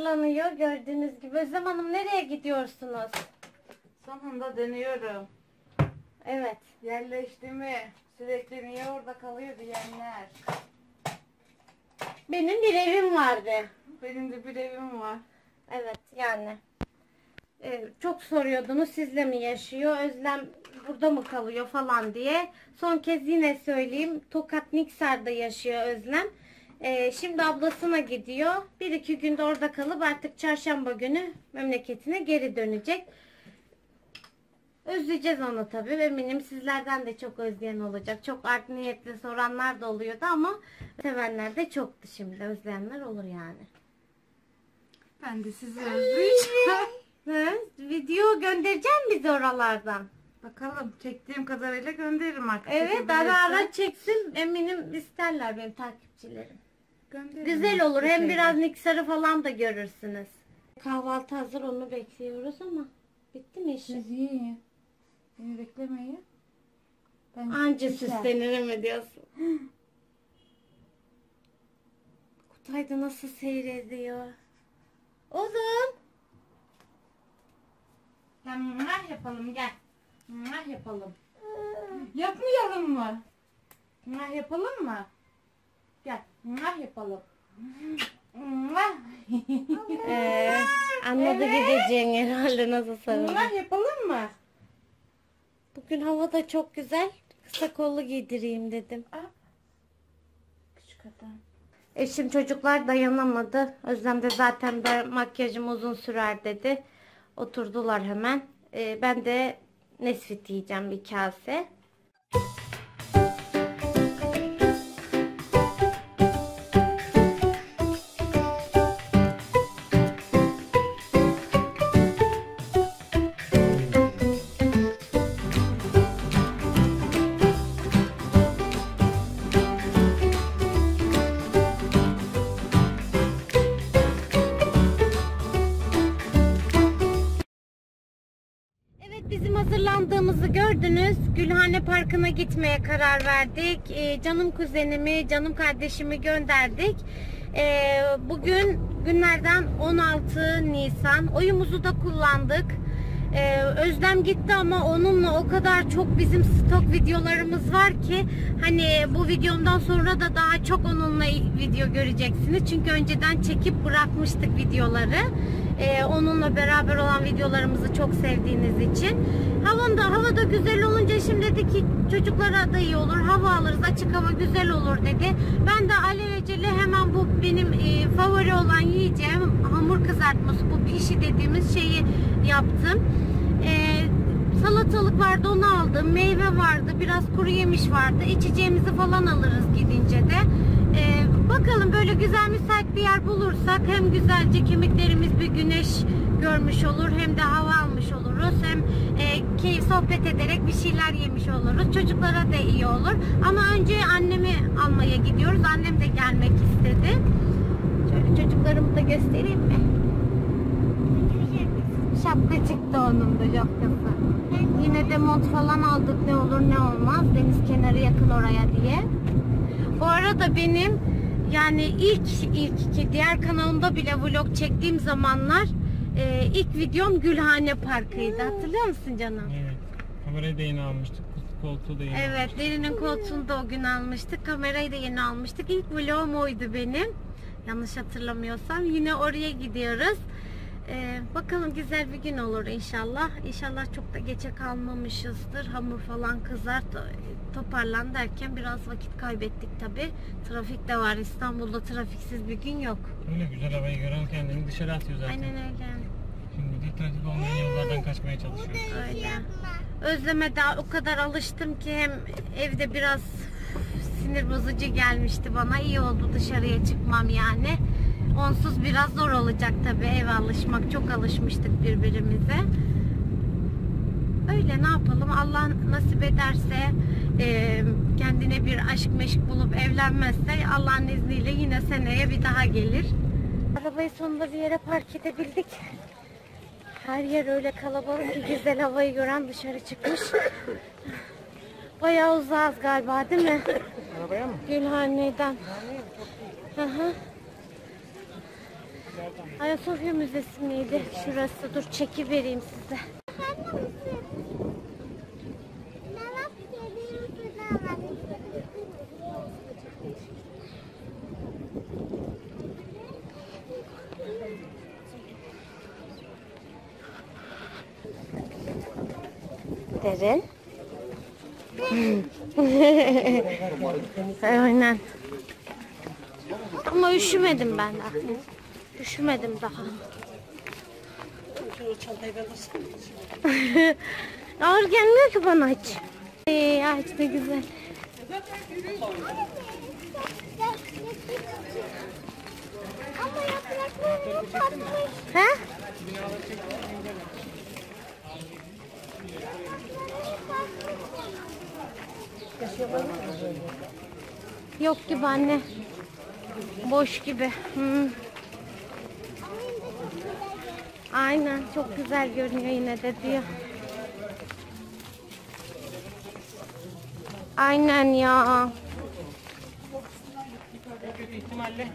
hazırlanıyor gördüğünüz gibi. Özlem Hanım nereye gidiyorsunuz? Sonunda dönüyorum. Evet. Yerleşti mi? Sürekli niye orada kalıyor diyenler. Benim bir evim vardı. Benim de bir evim var. Evet yani. Ee, çok soruyordunuz sizle mi yaşıyor, Özlem burada mı kalıyor falan diye. Son kez yine söyleyeyim. Tokat Niksar'da yaşıyor Özlem. Ee, şimdi ablasına gidiyor. Bir iki günde orada kalıp artık çarşamba günü memleketine geri dönecek. Özleyeceğiz onu tabii. Eminim sizlerden de çok özleyen olacak. Çok art niyetli soranlar da oluyordu ama sevenler de çoktu şimdi. Özleyenler olur yani. Ben de sizi özleyeceğim. Hı? Video göndereceğim bizi oralardan. Bakalım çektiğim kadarıyla gönderirim artık. Evet Çekebilirsem ara ara çeksin. Eminim isterler benim takipçilerim. Güzel olur. Hem şeyler. biraz Niksar'ı falan da görürsünüz. Kahvaltı hazır onu bekliyoruz ama. Bitti mi işin? Siz yiyin. Beni beklemeyin. Ben Anca süslenir mi diyorsun? Kutay da nasıl seyrediyor? Oğlum. Gel mumlar yapalım gel. Mumlar yapalım. Yapmayalım mı? Mumlar yapalım mı? Gel mumlar yapalım. Mumlar. ee, anladı gideceğin herhalde nasıl sarılır. Bunlar yapalım mı? Bugün hava da çok güzel. Kısa kollu giydireyim dedim. Küçük adam. Eşim çocuklar dayanamadı. Özlem de zaten ben makyajım uzun sürer dedi. Oturdular hemen. Ee, ben de nesfit yiyeceğim bir kase. Hazırlandığımızı gördünüz. Gülhane Parkı'na gitmeye karar verdik. Ee, canım kuzenimi, canım kardeşimi gönderdik. Ee, bugün günlerden 16 Nisan. Oyumuzu da kullandık. Ee, Özlem gitti ama onunla o kadar çok bizim stok videolarımız var ki hani bu videomdan sonra da daha çok onunla video göreceksiniz. Çünkü önceden çekip bırakmıştık videoları. Ee, onunla beraber olan videolarımızı çok sevdiğiniz için. Havan da hava da güzel olunca şimdi dedi ki çocuklara da iyi olur. Hava alırız, açık hava güzel olur dedi. Ben de alelacele hemen bu benim e, favori olan yiyeceğim hamur kızartması bu pişi dediğimiz şeyi yaptım. Ee, salatalık vardı onu aldım. Meyve vardı. Biraz kuru yemiş vardı. İçeceğimizi falan alırız gidince de. Ee, bakalım böyle güzel müsait bir yer bulursak hem güzelce kemiklerimiz bir güneş görmüş olur hem de hava almış oluruz. Hem e, keyif sohbet ederek bir şeyler yemiş oluruz. Çocuklara da iyi olur. Ama önce annemi almaya gidiyoruz. Annem de gelmek istedi. Şöyle çocuklarımı da göstereyim mi? Şapka çıktı onun da şapkası. Yine de mont falan aldık ne olur ne olmaz. Deniz kenarı yakın oraya diye. Bu arada benim yani ilk ilk ki diğer kanalımda bile vlog çektiğim zamanlar e, ilk videom Gülhane Parkı'ydı. Hatırlıyor musun canım? Evet. Kamerayı da yeni almıştık. Koltuğu da yeni Evet, derinin koltuğunu da o gün almıştık. Kamerayı da yeni almıştık. İlk vlogum oydu benim. Yanlış hatırlamıyorsam. Yine oraya gidiyoruz. Ee, bakalım güzel bir gün olur inşallah. İnşallah çok da geçe kalmamışızdır. Hamur falan kızar. to- Toparlan derken biraz vakit kaybettik tabi. Trafik de var. İstanbul'da trafiksiz bir gün yok. Öyle güzel havayı gören kendini dışarı atıyor zaten. Aynen öyle. Şimdi de trafik olmayan yollardan kaçmaya çalışıyoruz. Öyle. Özleme daha o kadar alıştım ki hem evde biraz sinir bozucu gelmişti bana. İyi oldu dışarıya çıkmam yani. Onsuz biraz zor olacak tabii eve alışmak. Çok alışmıştık birbirimize. Öyle ne yapalım Allah nasip ederse e, kendine bir aşk meşk bulup evlenmezse Allah'ın izniyle yine seneye bir daha gelir. Arabayı sonunda bir yere park edebildik. Her yer öyle kalabalık ki güzel havayı gören dışarı çıkmış. Bayağı uzağız galiba değil mi? Arabaya mı? Gülhane'den. Hı hı. Ayasofya Müzesi miydi? Şurası. Dur çeki vereyim size. Derin. Aynen. Ama üşümedim ben daha. Üşümedim daha. Ağır gelmiyor ki bana hiç. Ee, ağaç ne güzel. Ama yaprakları patmış. He? Yok gibi anne. Boş gibi. Hmm. Aynen çok güzel görünüyor yine de diyor. Aynen ya. Kötü ihtimalle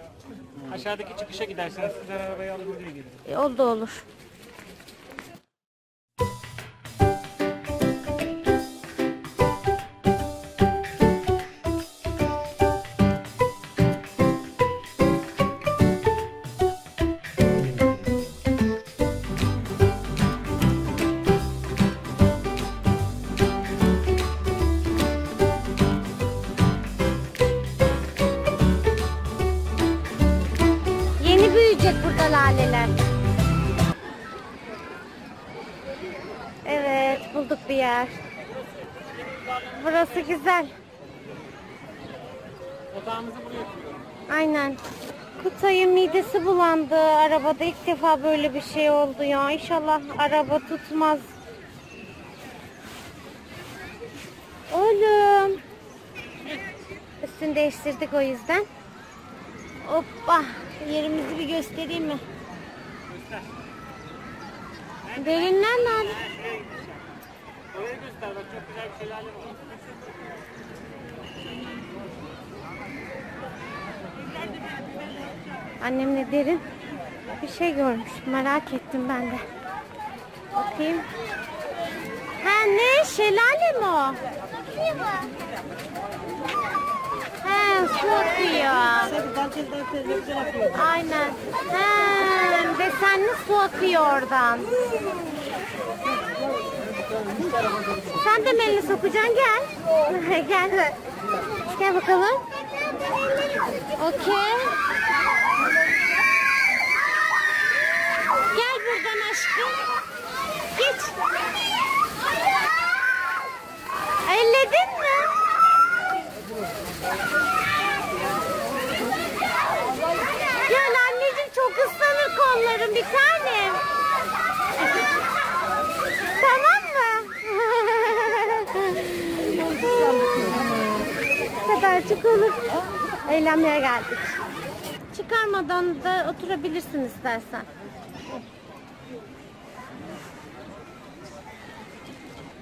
aşağıdaki çıkışa gidersiniz. Sizler arabayı alın buraya gelin. E, O da olur. Güzel. Otağımızı buraya koyuyoruz. Aynen. Kutay'ın midesi bulandı. Arabada ilk defa böyle bir şey oldu ya. İnşallah araba tutmaz. Oğlum. Üstünü değiştirdik o yüzden. Hoppa. Yerimizi bir göstereyim mi? Derinler nerede? Oraya göster bak çok güzel bir şelale var. Annemle derin bir şey görmüş. Merak ettim ben de. Bakayım. Ha ne? Şelale mi o? He su akıyor. Aynen. He desenli su akıyor oradan. Sen de mi elini sokacaksın? Gel. Gel. Gel bakalım. Okey. Gel buradan aşkım. Geç. Elledin mi? Gel anneciğim çok ıslanır kollarım bir tanem. Tamam mı? Kadarcık olur. Eğlenmeye geldik. Çıkarmadan da oturabilirsin istersen.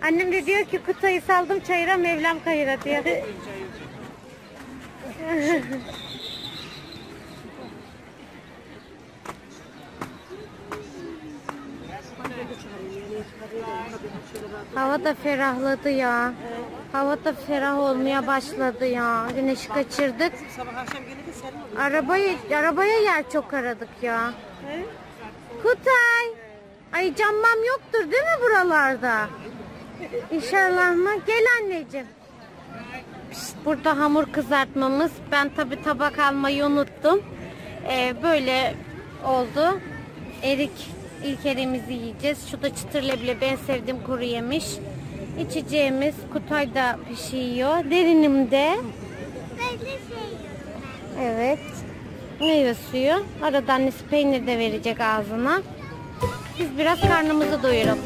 Annem de diyor ki kutayı saldım çayıra Mevlam kayıra diyor. Hava da ferahladı ya. Hava da ferah olmaya başladı ya. Güneşi kaçırdık. Arabayı, arabaya yer çok aradık ya. Kutay. Ay cammam yoktur değil mi buralarda? İnşallah mı? Gel anneciğim. Pişt, burada hamur kızartmamız. Ben tabi tabak almayı unuttum. Ee, böyle oldu. Erik ilk erimizi yiyeceğiz. Şu da çıtır leblebi en sevdiğim kuru yemiş. İçeceğimiz Kutay da pişiyor. Derinim de. Evet. Meyve suyu. Arada annesi peynir de verecek ağzına. Biz biraz karnımızı doyuralım.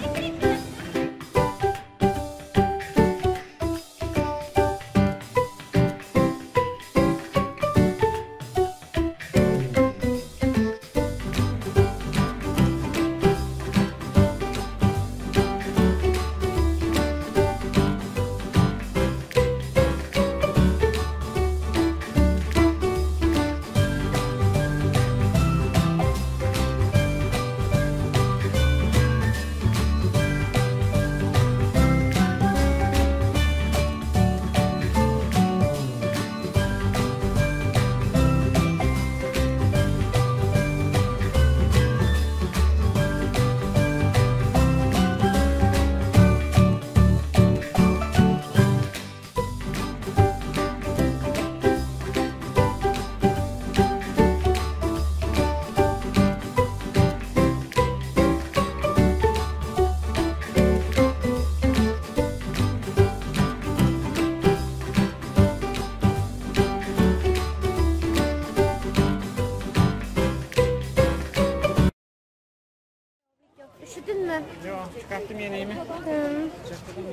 Yok çıkarttım yeneğimi. Hı.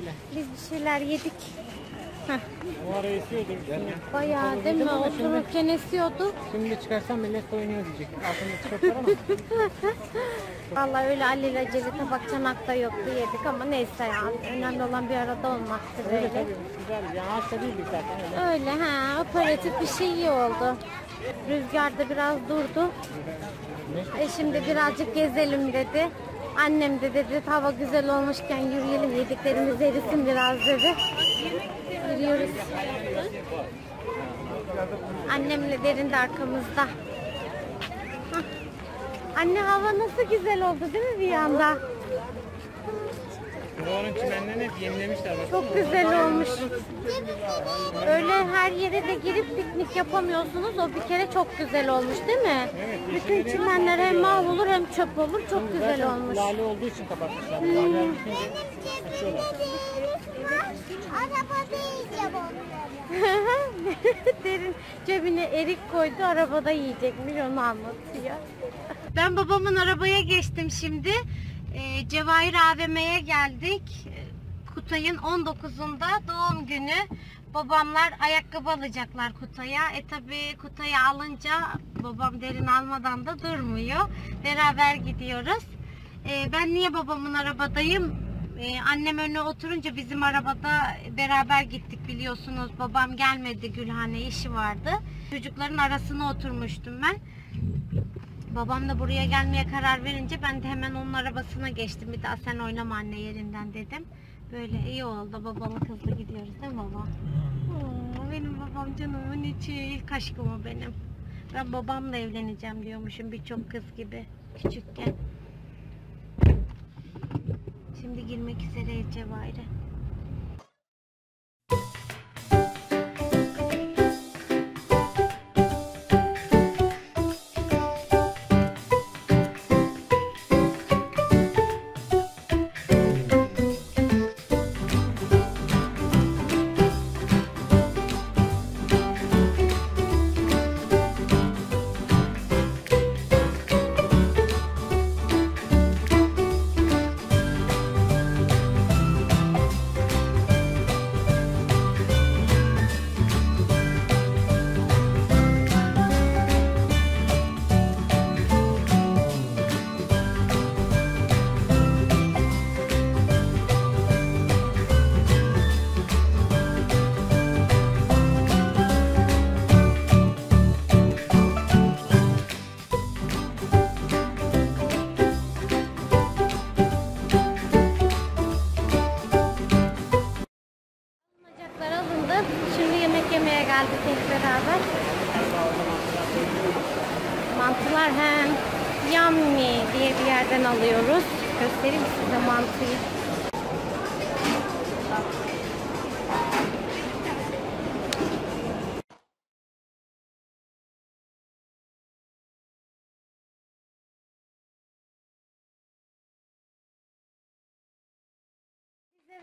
Bile. Biz bir şeyler yedik. Heh. O ara esiyordu. Şimdi, Bayağı değil mi? Otururken esiyordu. şimdi çıkarsam millet soyunuyor diyecek. Altında tişört var ama. Vallahi öyle alelacele tabak çanak da yoktu yedik ama neyse yani. Önemli olan bir arada olmaktı Öyle böyle. tabii. Güzel. Yani hasta değildik zaten öyle. Öyle ha operatif bir şey iyi oldu. Rüzgar da biraz durdu. E şimdi birazcık gezelim dedi. Annem de dedi hava güzel olmuşken yürüyelim yediklerimiz erisin biraz dedi. Yürüyoruz. Annemle derin de arkamızda. Anne hava nasıl güzel oldu değil mi bir anda? Doğanın çimenlerini hep yenilemişler. Bak. Çok güzel olmuş. Öyle her yere de girip piknik yapamıyorsunuz. O bir kere çok güzel olmuş değil mi? Evet, Bütün çimenler hem mahvolur hem çöp olur. Çok güzel Zaten olmuş. Lale olduğu için kapatmışlar. Lale bitince açıyorlar. Arabada yiyeceğim onları. Derin cebine erik koydu arabada yiyecekmiş onu anlatıyor. Ben babamın arabaya geçtim şimdi. Ee, Cevahir AVM'ye geldik. Kutay'ın 19'unda doğum günü. Babamlar ayakkabı alacaklar Kutay'a. E tabi Kutay'ı alınca babam derin almadan da durmuyor. Beraber gidiyoruz. Ee, ben niye babamın arabadayım? Ee, annem önüne oturunca bizim arabada beraber gittik biliyorsunuz. Babam gelmedi Gülhane işi vardı. Çocukların arasına oturmuştum ben. Babam da buraya gelmeye karar verince ben de hemen onun arabasına geçtim. Bir daha sen oynama anne yerinden dedim. Böyle iyi oldu. Babamı kızla gidiyoruz değil mi baba? Oo, benim babam canımın içi. ilk aşkım o benim. Ben babamla evleneceğim diyormuşum birçok kız gibi küçükken. Şimdi girmek üzereyiz Cevahir'e.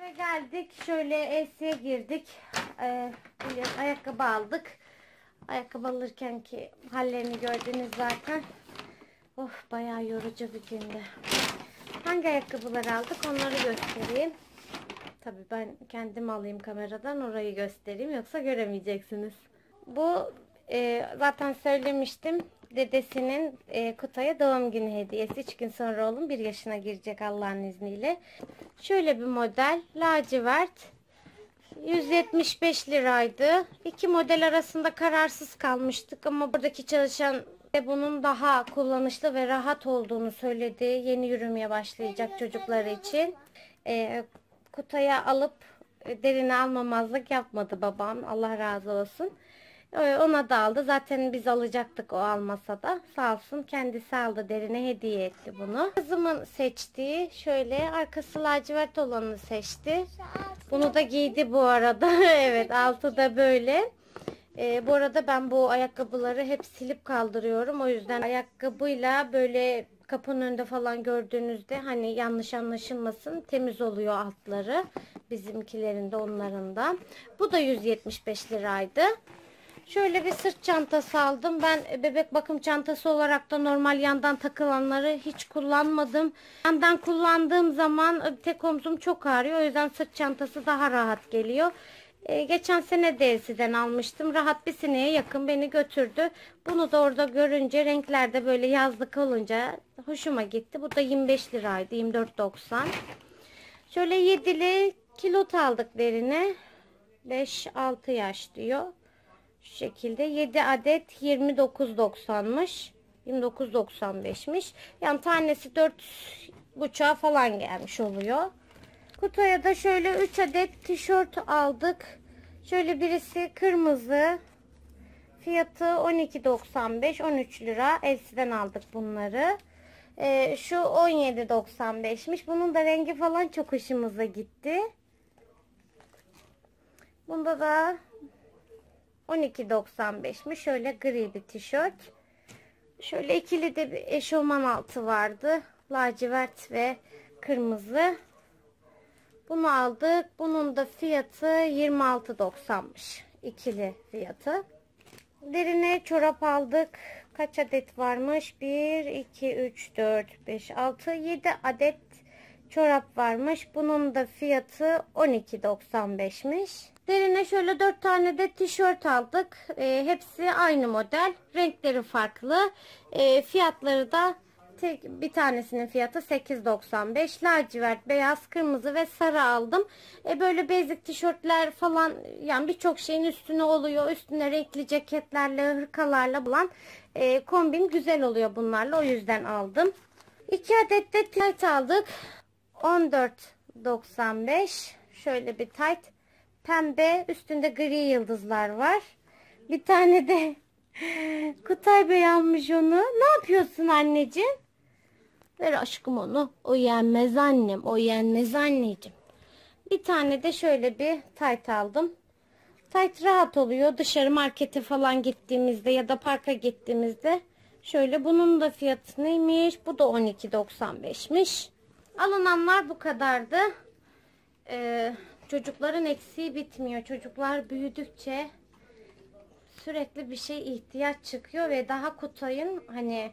Eve geldik. Şöyle Esya'ya girdik. Ee, ayakkabı aldık. Ayakkabı alırken ki hallerini gördünüz zaten. Of bayağı yorucu bir gündü. Hangi ayakkabıları aldık onları göstereyim. Tabii ben kendim alayım kameradan orayı göstereyim yoksa göremeyeceksiniz. Bu e, zaten söylemiştim. Dedesinin e, Kutay'a doğum günü hediyesi. 3 gün sonra oğlum 1 yaşına girecek Allah'ın izniyle. Şöyle bir model lacivert 175 liraydı. İki model arasında kararsız kalmıştık ama buradaki çalışan de bunun daha kullanışlı ve rahat olduğunu söyledi. Yeni yürümeye başlayacak çocuklar için. Ee, kutuya alıp e, derine almamazlık yapmadı babam. Allah razı olsun. Ee, Ona da aldı. Zaten biz alacaktık o almasa da. Sağ olsun kendisi aldı. Derine hediye etti bunu. Kızımın seçtiği şöyle arkası lacivert olanı seçti. Bunu da giydi bu arada. evet altı da böyle. Ee, bu arada ben bu ayakkabıları hep silip kaldırıyorum. O yüzden ayakkabıyla böyle kapının önünde falan gördüğünüzde hani yanlış anlaşılmasın temiz oluyor altları. Bizimkilerin de onların da. Bu da 175 liraydı. Şöyle bir sırt çantası aldım. Ben bebek bakım çantası olarak da normal yandan takılanları hiç kullanmadım. Yandan kullandığım zaman tek omzum çok ağrıyor. O yüzden sırt çantası daha rahat geliyor. Ee, geçen sene DLC'den almıştım. Rahat bir seneye yakın beni götürdü. Bunu da orada görünce renklerde böyle yazlık olunca hoşuma gitti. Bu da 25 liraydı. 24.90. Şöyle yedili kilot aldık derine. 5-6 yaş diyor. Şu şekilde 7 adet 29.90'mış. 29.95'miş. Yani tanesi 4 buçuğa falan gelmiş oluyor. Kutuya da şöyle 3 adet tişört aldık. Şöyle birisi kırmızı. Fiyatı 12.95 13 lira. Elsiden aldık bunları. Ee, şu 17.95'miş. Bunun da rengi falan çok hoşumuza gitti. Bunda da 12.95'miş. Şöyle gri bir tişört. Şöyle ikili de bir eşofman altı vardı. Lacivert ve kırmızı. Bunu aldık. Bunun da fiyatı 26.90'mış. İkili fiyatı. Derine çorap aldık. Kaç adet varmış? 1, 2, 3, 4, 5, 6, 7 adet çorap varmış. Bunun da fiyatı 12.95'miş. Derine şöyle 4 tane de tişört aldık. Ee, hepsi aynı model. Renkleri farklı. Ee, fiyatları da tek, bir tanesinin fiyatı 8.95. Lacivert, beyaz, kırmızı ve sarı aldım. E, böyle basic tişörtler falan yani birçok şeyin üstüne oluyor. Üstüne renkli ceketlerle, hırkalarla bulan e, kombin güzel oluyor bunlarla. O yüzden aldım. 2 adet de tayt aldık. 14.95 şöyle bir tayt pembe üstünde gri yıldızlar var. Bir tane de Kutay Bey almış onu. Ne yapıyorsun anneciğim? Ver aşkım onu. O yenmez annem o yenmez anneciğim. Bir tane de şöyle bir tayt aldım. Tayt rahat oluyor. Dışarı markete falan gittiğimizde ya da parka gittiğimizde şöyle bunun da fiyatı neymiş? Bu da 12.95'miş Alınanlar bu kadardı. Ee, çocukların eksiği bitmiyor. Çocuklar büyüdükçe sürekli bir şey ihtiyaç çıkıyor ve daha Kutay'ın hani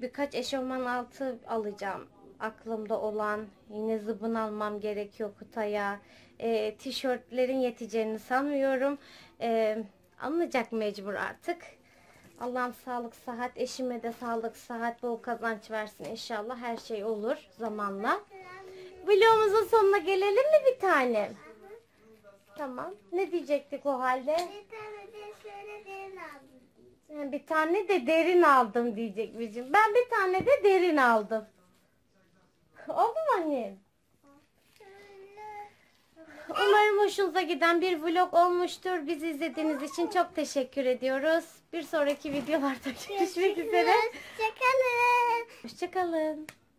birkaç eşofman altı alacağım. Aklımda olan yine zıbın almam gerekiyor Kutay'a. Ee, tişörtlerin yeteceğini sanmıyorum. Ee, alınacak mecbur artık. Allah'ım sağlık sıhhat, eşime de sağlık sıhhat, bol kazanç versin inşallah. Her şey olur zamanla. Videomuzun sonuna gelelim mi bir tane? Tamam. Ne diyecektik o halde? Bir tane de şöyle derin aldım. Ha, Bir tane de derin aldım diyecek bizim. Ben bir tane de derin aldım. Oldu mu annem? Umarım hoşunuza giden bir vlog olmuştur. Bizi izlediğiniz için çok teşekkür ediyoruz. Bir sonraki videolarda görüşmek üzere. Hoşçakalın. Hoşçakalın.